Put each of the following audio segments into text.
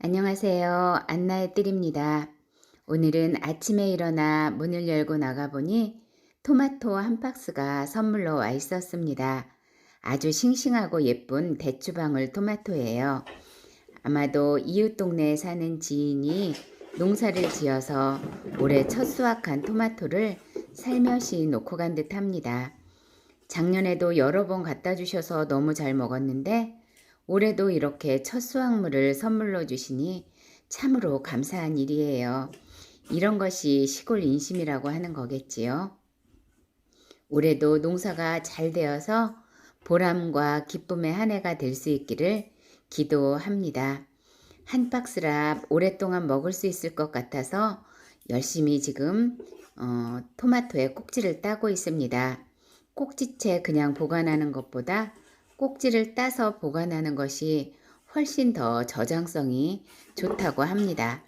안녕하세요. 안나의 뜰입니다. 오늘은 아침에 일어나 문을 열고 나가보니 토마토 한 박스가 선물로 와 있었습니다. 아주 싱싱하고 예쁜 대추방울 토마토예요. 아마도 이웃 동네에 사는 지인이 농사를 지어서 올해 첫 수확한 토마토를 살며시 놓고 간 듯 합니다. 작년에도 여러 번 갖다 주셔서 너무 잘 먹었는데 올해도 이렇게 첫 수확물을 선물로 주시니 참으로 감사한 일이에요. 이런 것이 시골 인심이라고 하는 거겠지요. 올해도 농사가 잘 되어서 보람과 기쁨의 한 해가 될 수 있기를 기도합니다. 한 박스라 오랫동안 먹을 수 있을 것 같아서 열심히 지금 어, 토마토의 꼭지를 따고 있습니다. 꼭지채 그냥 보관하는 것보다 꼭지를 따서 보관하는 것이 훨씬 더 저장성이 좋다고 합니다.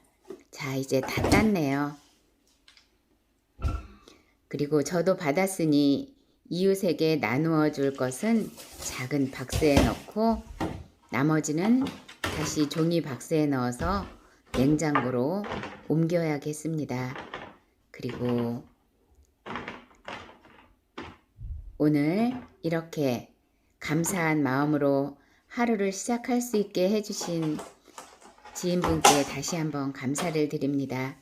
자, 이제 다 땄네요. 그리고 저도 받았으니 이웃에게 나누어 줄 것은 작은 박스에 넣고 나머지는 다시 종이 박스에 넣어서 냉장고로 옮겨야겠습니다. 그리고 오늘 이렇게 감사한 마음으로 하루를 시작할 수 있게 해주신 지인분께 다시 한번 감사를 드립니다.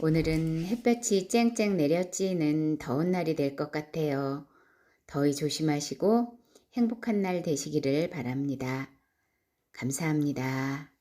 오늘은 햇볕이 쨍쨍 내려지는 더운 날이 될 것 같아요. 더위 조심하시고 행복한 날 되시기를 바랍니다. 감사합니다.